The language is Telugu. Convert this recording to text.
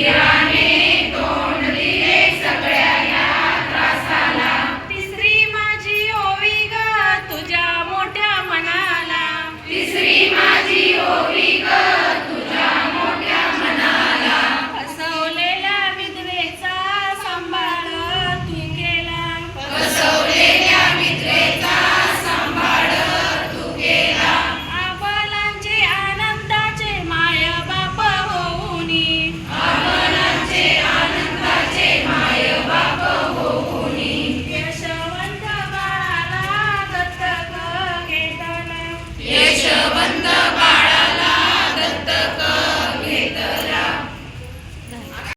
ఇరానీ